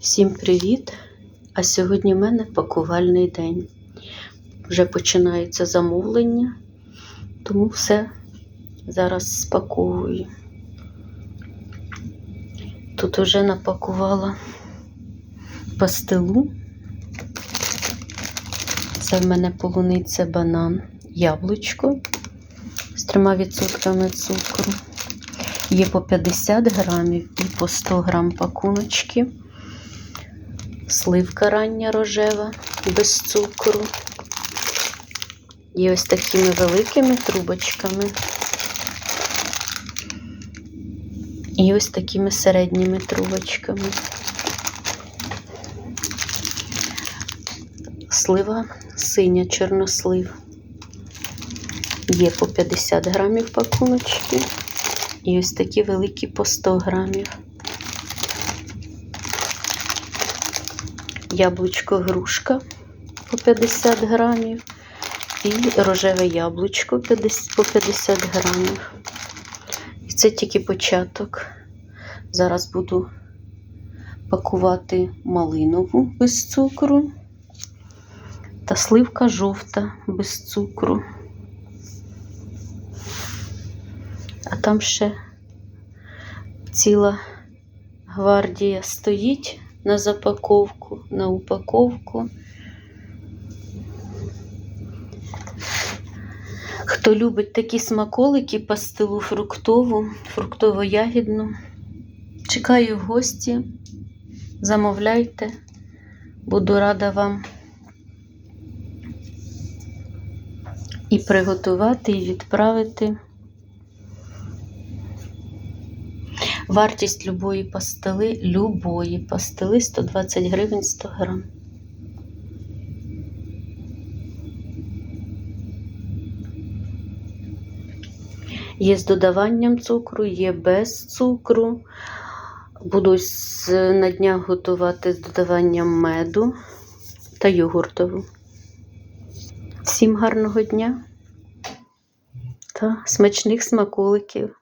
Всім привіт! А сьогодні в мене пакувальний день. Вже починається замовлення, тому все зараз спаковую. Тут вже напакувала пастилу. Це в мене полуниця банан, яблучко з 3% цукру. Є по 50 грамів і по 100 грам пакуночки. Сливка рання рожева без цукру. Є ось такими великими трубочками. І ось такими середніми трубочками. Слива синя, чорнослив. Є по 50 грамів пакуночки. І ось такі великі по 100 грамів. Яблучко грушка по 50 грамів. І рожеве яблучко по 50 грамів. І це тільки початок. Зараз буду пакувати малинову без цукру та сливка жовта без цукру. А там ще ціла гвардія стоїть на запаковку, на упаковку. Хто любить такі смаколики, пастилу фруктову, фруктово-ягідну, чекаю в гості, замовляйте, буду рада вам і приготувати, і відправити. Вартість любої пастили, любої пастили 120 гривень 100 грам. Є з додаванням цукру, є без цукру. Буду на днях готувати з додаванням меду та йогуртову. Всім гарного дня та смачних смаколиків!